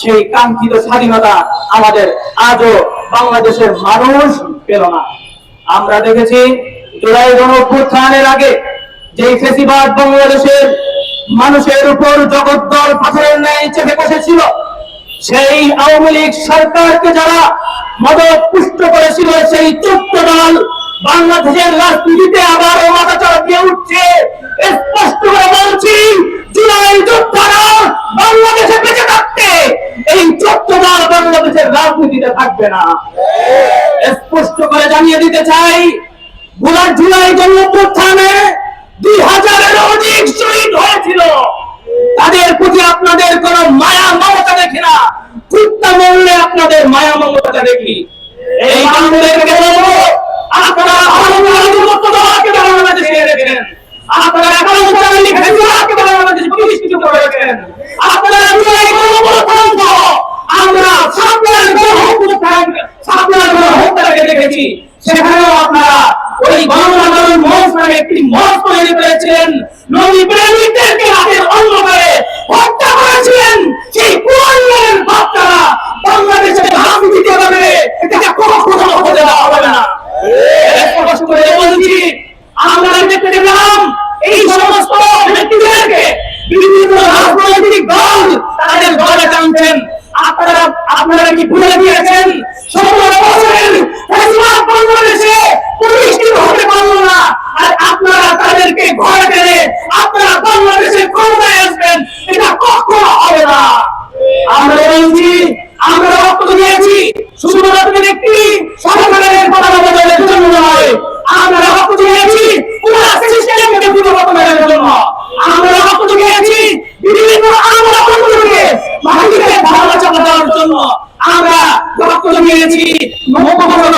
সেই কাঙ্ক্ষিত স্বাধীনতা আমাদের আজও বাংলাদেশের মানুষ পেল না। আমরা দেখেছি জুলাই গণ আগে যে ফেসিবাদ বাংলাদেশের মানুষের উপর জগদ্দল পাথরের ন্যায় চেপে বসেছিল, সেই আওয়ামী লীগ সরকারকে যারা মদত পুষ্ট করেছিল, সেই চোদ্দ দল বাংলাদেশের রাজনীতিতে আবার মাথা চড়া দিয়ে রাজনীতিতে থাকবে না। স্পষ্ট করে জানিয়ে দিতে চাই বুলার জুলাই জন্মপ্রস্থানে দুই হাজারের অধিক শহীদ হয়েছিল। তাদের প্রতি আপনাদের কোন মায়া, মমতা দেখি না। কুত্তা মরলে আপনাদের মায়া, মমতা দেখি। এই বাংলাদেশকে দেখেছি সেখানেও আপনারা ওই গণমাধ্যমের মঞ্চ নামে একটি মঞ্চ তৈরি করেছিলেন। নদী প্রেমিকদেরকে হাতের অন্য করে হত্যা করেছিলেন। সেই পুরনের বাচ্চারা বাংলাদেশের রাজনীতিতে হবে এটা কখনো হতে দেওয়া হবে না। আমরা এই সমস্ত ব্যক্তিদেরকে বিভিন্ন রাজনৈতিক দল তাদের দলে টানছেন। আপনারা আপনারা কি ভুলে গিয়েছেন ষোলো বছরের ফেসিবাদ বাংলাদেশে প্রতিষ্ঠিত হতে পারল না আর আপনারা তাদেরকে ঘরে টেনে আপনারা বাংলাদেশে ক্ষমতায় আসবেন এটা কখনো হবে না আমরা বলছি আমরা দিয়েছি শুধুমাত্র একটি সরকারের পদাবদলের জন্য নয়, আমরা হক দিয়েছি পুরো সিস্টেমকে পুনর্গঠনের জন্য। আমরা হক দিয়েছি বিভিন্ন আমরা অন্যকে মাটিতে ধারণা চাপা দেওয়ার জন্য। আমরা হক দিয়েছি নবগঠিত